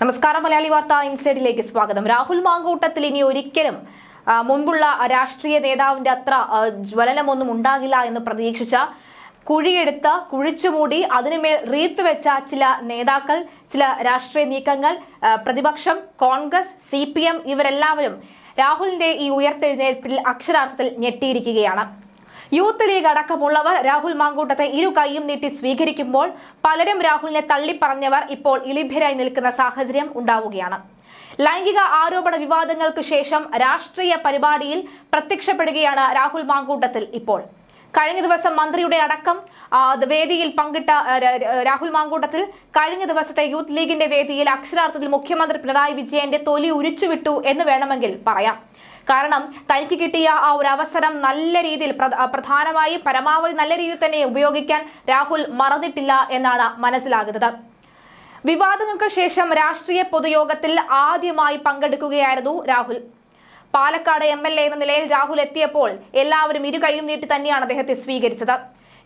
നമസ്കാരം മലയാളി വാർത്ത ഇൻസൈഡിലേക്ക് സ്വാഗതം. രാഹുൽ മാങ്കൂട്ടത്തിൽ ഇനി ഒരിക്കലും മുൻപുള്ള രാഷ്ട്രീയ നേതാവിന്റെ അത്ര ജ്വലനമൊന്നും ഉണ്ടാകില്ല എന്ന് പ്രതീക്ഷിച്ച കുഴിയെടുത്ത് കുഴിച്ചുമൂടി അതിനുമേൽ റീത്ത് വെച്ച ചില നേതാക്കൾ ചില രാഷ്ട്രീയ നീക്കങ്ങൾ പ്രതിപക്ഷം കോൺഗ്രസ് സി ഇവരെല്ലാവരും രാഹുലിന്റെ ഈ ഉയർത്തെഴുന്നേൽപ്പിൽ അക്ഷരാർത്ഥത്തിൽ ഞെട്ടിയിരിക്കുകയാണ്. യൂത്ത് ലീഗ് അടക്കമുള്ളവർ രാഹുൽ മാങ്കൂട്ടത്തെ ഇരു കൈയും നീട്ടി സ്വീകരിക്കുമ്പോൾ പലരും രാഹുലിനെ തള്ളിപ്പറഞ്ഞവർ ഇപ്പോൾ ഇളിഭ്യരായി നിൽക്കുന്ന സാഹചര്യം ഉണ്ടാവുകയാണ്. ലൈംഗിക ആരോപണ വിവാദങ്ങൾക്ക് ശേഷം രാഷ്ട്രീയ പരിപാടിയിൽ പ്രത്യക്ഷപ്പെടുകയാണ് രാഹുൽ മാങ്കൂട്ടത്തിൽ ഇപ്പോൾ. കഴിഞ്ഞ ദിവസം മന്ത്രിയുടെ അടക്കം വേദിയിൽ പങ്കിട്ട രാഹുൽ മാങ്കൂട്ടത്തിൽ കഴിഞ്ഞ ദിവസത്തെ യൂത്ത് ലീഗിന്റെ വേദിയിൽ അക്ഷരാർത്ഥത്തിൽ മുഖ്യമന്ത്രി പിണറായി വിജയന്റെ തൊലി ഉരിച്ചുവിട്ടു എന്ന് വേണമെങ്കിൽ പറയാം. കാരണം തനിക്ക് കിട്ടിയ ആ ഒരു അവസരം നല്ല രീതിയിൽ പ്രധാനമായും പരമാവധി നല്ല രീതിയിൽ തന്നെ ഉപയോഗിക്കാൻ രാഹുൽ മറന്നിട്ടില്ല എന്നാണ് മനസ്സിലാകുന്നത്. വിവാദങ്ങൾക്ക് ശേഷം രാഷ്ട്രീയ പൊതുയോഗത്തിൽ ആദ്യമായി പങ്കെടുക്കുകയായിരുന്നു Rahul. Palakkad M L A എന്ന നിലയിൽ രാഹുൽ എത്തിയപ്പോൾ എല്ലാവരും ഇരു കൈയും നീട്ടി തന്നെയാണ് അദ്ദേഹത്തെ സ്വീകരിച്ചത്.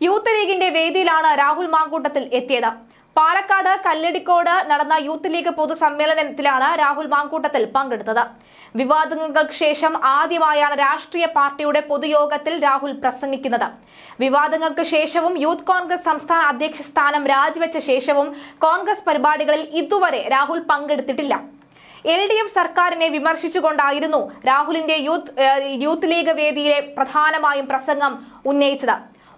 യൂത്ത് ലീഗിന്റെ വേദിയിലാണ് രാഹുൽ മാങ്കൂട്ടത്തിൽ എത്തിയത്. പാലക്കാട് കല്ലടിക്കോട് നടന്ന യൂത്ത് ലീഗ് പൊതുസമ്മേളനത്തിലാണ് രാഹുൽ മാങ്കൂട്ടത്തിൽ പങ്കെടുത്തത്. വിവാദങ്ങൾക്ക് ശേഷം ആദ്യമായാണ് രാഷ്ട്രീയ പാർട്ടിയുടെ പൊതുയോഗത്തിൽ രാഹുൽ പ്രസംഗിക്കുന്നത്. വിവാദങ്ങൾക്ക് ശേഷവും യൂത്ത് കോൺഗ്രസ് സംസ്ഥാന അധ്യക്ഷ സ്ഥാനം രാജിവെച്ച ശേഷവും കോൺഗ്രസ് പരിപാടികളിൽ ഇതുവരെ രാഹുൽ പങ്കെടുത്തിട്ടില്ല. എൽ ഡി എഫ് സർക്കാരിനെ വിമർശിച്ചുകൊണ്ടായിരുന്നു രാഹുലിന്റെ യൂത്ത് യൂത്ത് ലീഗ് വേദിയിലെ പ്രധാനമായും പ്രസംഗം ഉന്നയിച്ചത്.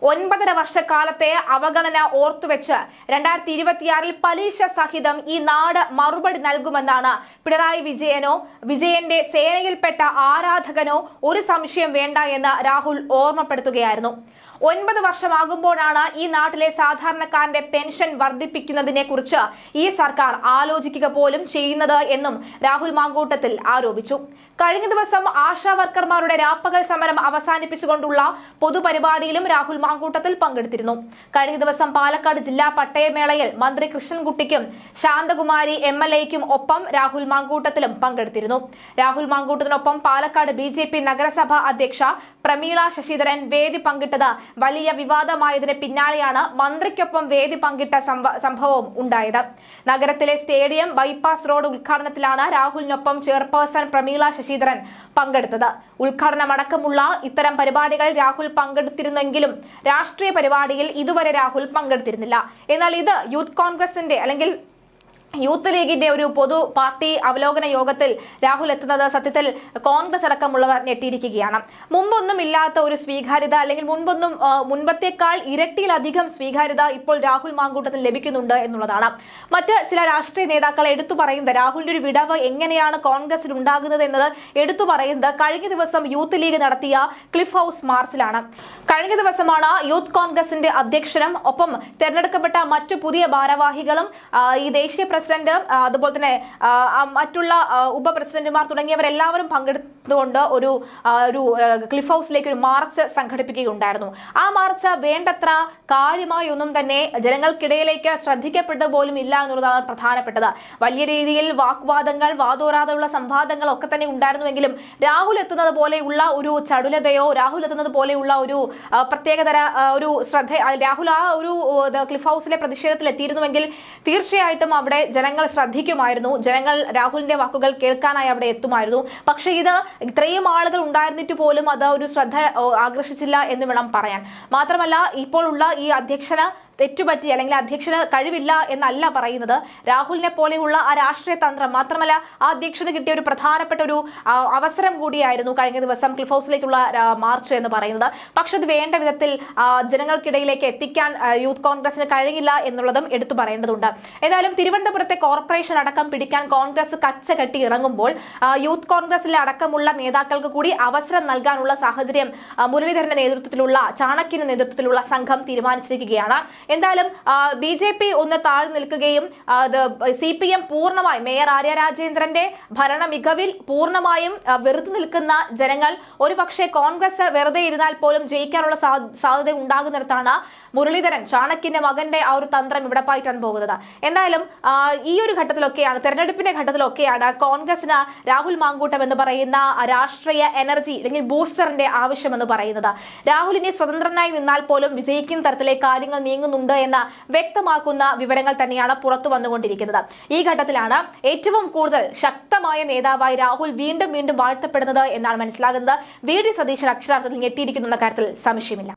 ഒൻപതര വർഷക്കാലത്തെ അവഗണന ഓർത്തുവെച്ച് രണ്ടായിരത്തി ഇരുപത്തിയാറിൽ പലിശ സഹിതം ഈ നാട് മറുപടി നൽകുമെന്നാണ് പിണറായി വിജയനോ വിജയന്റെ സേനയിൽപ്പെട്ട ആരാധകനോ ഒരു സംശയം വേണ്ട എന്ന് രാഹുൽ ഓർമ്മപ്പെടുത്തുകയായിരുന്നു. ഒൻപത് വർഷമാകുമ്പോഴാണ് ഈ നാട്ടിലെ സാധാരണക്കാരന്റെ പെൻഷൻ വർദ്ധിപ്പിക്കുന്നതിനെ കുറിച്ച് ഈ സർക്കാർ ആലോചിക്കുക പോലും ചെയ്യുന്നത് എന്നും രാഹുൽ മാങ്കൂട്ടത്തിൽ ആരോപിച്ചു. കഴിഞ്ഞ ദിവസം ആശാ വർക്കർമാരുടെ രാപ്പകൽ സമരം അവസാനിപ്പിച്ചുകൊണ്ടുള്ള പൊതുപരിപാടിയിലും രാഹുൽ മാങ്കൂട്ടത്തിൽ പങ്കെടുത്തിരുന്നു. കഴിഞ്ഞ ദിവസം പാലക്കാട് ജില്ലാ പട്ടയമേളയിൽ മന്ത്രി കൃഷ്ണൻകുട്ടിക്കും ശാന്തകുമാരി എം എൽ എക്കും ഒപ്പം രാഹുൽ മാങ്കൂട്ടത്തിലും പങ്കെടുത്തിരുന്നു. രാഹുൽ മാങ്കൂട്ടത്തിനൊപ്പം പാലക്കാട് ബി ജെ പി നഗരസഭ അധ്യക്ഷ പ്രമീള ശശിധരൻ വേദി പങ്കിട്ടത് വലിയ വിവാദമായതിന് പിന്നാലെയാണ് മന്ത്രിക്കൊപ്പം വേദി പങ്കിട്ട സംഭ- സംഭവം ഉണ്ടായത്. നഗരത്തിലെ സ്റ്റേഡിയം ബൈപ്പാസ് റോഡ് ഉദ്ഘാടനത്തിലാണ് രാഹുലിനൊപ്പം ചെയർപേഴ്സൺ പ്രമീള ശശിധരൻ പങ്കെടുത്തത്. ഉദ്ഘാടനമടക്കമുള്ള ഇത്തരം പരിപാടികൾ രാഹുൽ പങ്കെടുത്തിരുന്നെങ്കിലും രാഷ്ട്രീയ പരിപാടിയിൽ ഇതുവരെ രാഹുൽ പങ്കെടുത്തിരുന്നില്ല. എന്നാൽ ഇത് യൂത്ത് കോൺഗ്രസിന്റെ അല്ലെങ്കിൽ യൂത്ത് ലീഗിന്റെ ഒരു പൊതു പാർട്ടി അവലോകന യോഗത്തിൽ രാഹുൽ എത്തുന്നത് സത്യത്തിൽ കോൺഗ്രസ് അടക്കമുള്ളവർ ഞെട്ടിയിരിക്കുകയാണ്. മുമ്പൊന്നും ഇല്ലാത്ത ഒരു സ്വീകാര്യത അല്ലെങ്കിൽ മുൻപൊന്നും മുൻപത്തേക്കാൾ ഇരട്ടിയിലധികം സ്വീകാര്യത ഇപ്പോൾ രാഹുൽ മാങ്കൂട്ടത്തിൽ ലഭിക്കുന്നുണ്ട് എന്നുള്ളതാണ്. മറ്റ് ചില രാഷ്ട്രീയ നേതാക്കൾ എടുത്തു പറയുന്നത് രാഹുലിന്റെ ഒരു വിടവ് എങ്ങനെയാണ് കോൺഗ്രസിൽ ഉണ്ടാകുന്നത് എന്നത് എടുത്തു പറയുന്നത് കഴിഞ്ഞ ദിവസം യൂത്ത് ലീഗ് നടത്തിയ ക്ലിഫ് ഹൗസ് മാർച്ചിലാണ്. കഴിഞ്ഞ ദിവസമാണ് യൂത്ത് കോൺഗ്രസിന്റെ അധ്യക്ഷനും ഒപ്പം തെരഞ്ഞെടുക്കപ്പെട്ട മറ്റു പുതിയ ഭാരവാഹികളും ഈ ദേശീയ പ്രസിഡന്റ് അതുപോലെ തന്നെ മറ്റുള്ള ഉപപ്രസിഡന്റുമാർ തുടങ്ങിയവരെല്ലാവരും പങ്കെടുത്തുകൊണ്ട് ഒരു ഒരു ക്ലിഫ് ഹൗസിലേക്ക് ഒരു മാർച്ച് സംഘടിപ്പിക്കുകയുണ്ടായിരുന്നു. ആ മാർച്ച് വേണ്ടത്ര കാര്യമായി ഒന്നും തന്നെ ജനങ്ങൾക്കിടയിലേക്ക് ശ്രദ്ധിക്കപ്പെട്ട പോലും ഇല്ല എന്നുള്ളതാണ് പ്രധാനപ്പെട്ടത്. വലിയ രീതിയിൽ വാഗ്വാദങ്ങൾ വാദോരാതെയുള്ള സംവാദങ്ങൾ ഒക്കെ തന്നെ ഉണ്ടായിരുന്നുവെങ്കിലും രാഹുൽ എത്തുന്നത് പോലെയുള്ള ഒരു ചടുലതയോ രാഹുൽ എത്തുന്നത് പോലെയുള്ള ഒരു പ്രത്യേകതര ഒരു ശ്രദ്ധ രാഹുൽ ആ ഒരു ക്ലിഫ് ഹൗസിലെ പ്രതിഷേധത്തിൽ എത്തിയിരുന്നുവെങ്കിൽ തീർച്ചയായിട്ടും അവിടെ ജനങ്ങൾ ശ്രദ്ധിക്കുമായിരുന്നു. ജനങ്ങൾ രാഹുലിന്റെ വാക്കുകൾ കേൾക്കാനായി അവിടെ എത്തുമായിരുന്നു. പക്ഷേ ഇത് ഇത്രയും ആളുകൾ ഉണ്ടായിരുന്നിട്ട് പോലും അത് ഒരു ശ്രദ്ധ ആകർഷിച്ചില്ല എന്ന് വേണം പറയാൻ. മാത്രമല്ല ഇപ്പോഴുള്ള ഈ അധ്യക്ഷന് തെറ്റുപറ്റി അല്ലെങ്കിൽ അധ്യക്ഷന് കഴിവില്ല എന്നല്ല പറയുന്നത്. രാഹുലിനെ പോലെയുള്ള ആ രാഷ്ട്രീയ തന്ത്രം മാത്രമല്ല ആ അധ്യക്ഷന് കിട്ടിയ ഒരു പ്രധാനപ്പെട്ട ഒരു അവസരം കൂടിയായിരുന്നു കഴിഞ്ഞ ദിവസം ക്ലിഫ് ഹൗസിലേക്കുള്ള മാർച്ച് എന്ന് പറയുന്നത്. പക്ഷെ അത് വേണ്ട വിധത്തിൽ ജനങ്ങൾക്കിടയിലേക്ക് എത്തിക്കാൻ യൂത്ത് കോൺഗ്രസിന് കഴിഞ്ഞില്ല എന്നുള്ളതും എടുത്തു പറയേണ്ടതുണ്ട്. ഏതായാലും തിരുവനന്തപുരത്തെ കോർപ്പറേഷൻ അടക്കം പിടിക്കാൻ കോൺഗ്രസ് കച്ച കെട്ടി ഇറങ്ങുമ്പോൾ യൂത്ത് കോൺഗ്രസിലെ അടക്കമുള്ള നേതാക്കൾക്ക് കൂടി അവസരം നൽകാനുള്ള സാഹചര്യം മുരളീധരന്റെ നേതൃത്വത്തിലുള്ള ചാണക്യന്റെ നേതൃത്വത്തിലുള്ള സംഘം തീരുമാനിച്ചിരിക്കുകയാണ്. എന്തായാലും ബി ജെ പി ഒന്ന് താഴ്ന്നു നിൽക്കുകയും സി പി എം പൂർണമായും മേയർ ആര്യ രാജേന്ദ്രന്റെ ഭരണ മികവിൽ പൂർണമായും വെറുത്തു നിൽക്കുന്ന ജനങ്ങൾ ഒരു പക്ഷേ കോൺഗ്രസ് വെറുതെ ഇരുന്നാൽ പോലും ജയിക്കാനുള്ള സാധ്യത ഉണ്ടാകുന്നിടത്താണ് മുരളീധരൻ ചാണക്യന്റെ മകന്റെ ആ ഒരു തന്ത്രം ഇവിടെ പായിട്ടാണ് പോകുന്നത്. എന്തായാലും ഈ ഒരു ഘട്ടത്തിലൊക്കെയാണ് തെരഞ്ഞെടുപ്പിന്റെ ഘട്ടത്തിലൊക്കെയാണ് കോൺഗ്രസിന് രാഹുൽ മാങ്കൂട്ടം എന്ന് പറയുന്ന രാഷ്ട്രീയ എനർജി അല്ലെങ്കിൽ ബൂസ്റ്ററിന്റെ ആവശ്യമെന്ന് പറയുന്നത്. രാഹുലിനെ സ്വതന്ത്രനായി നിന്നാൽ പോലും വിജയിക്കുന്ന തരത്തിലെ കാര്യങ്ങൾ നീങ്ങുന്നുണ്ട് എന്ന് വ്യക്തമാക്കുന്ന വിവരങ്ങൾ തന്നെയാണ് പുറത്തു വന്നുകൊണ്ടിരിക്കുന്നത്. ഈ ഘട്ടത്തിലാണ് ഏറ്റവും കൂടുതൽ ശക്തമായ നേതാവായി രാഹുൽ വീണ്ടും വീണ്ടും വാഴ്ത്തപ്പെടുന്നത് എന്നാണ് മനസ്സിലാകുന്നത്. വീടി സതീശൻ അക്ഷരാർത്ഥത്തിൽ ഞെട്ടിയിരിക്കുന്ന കാര്യത്തിൽ സംശയമില്ല.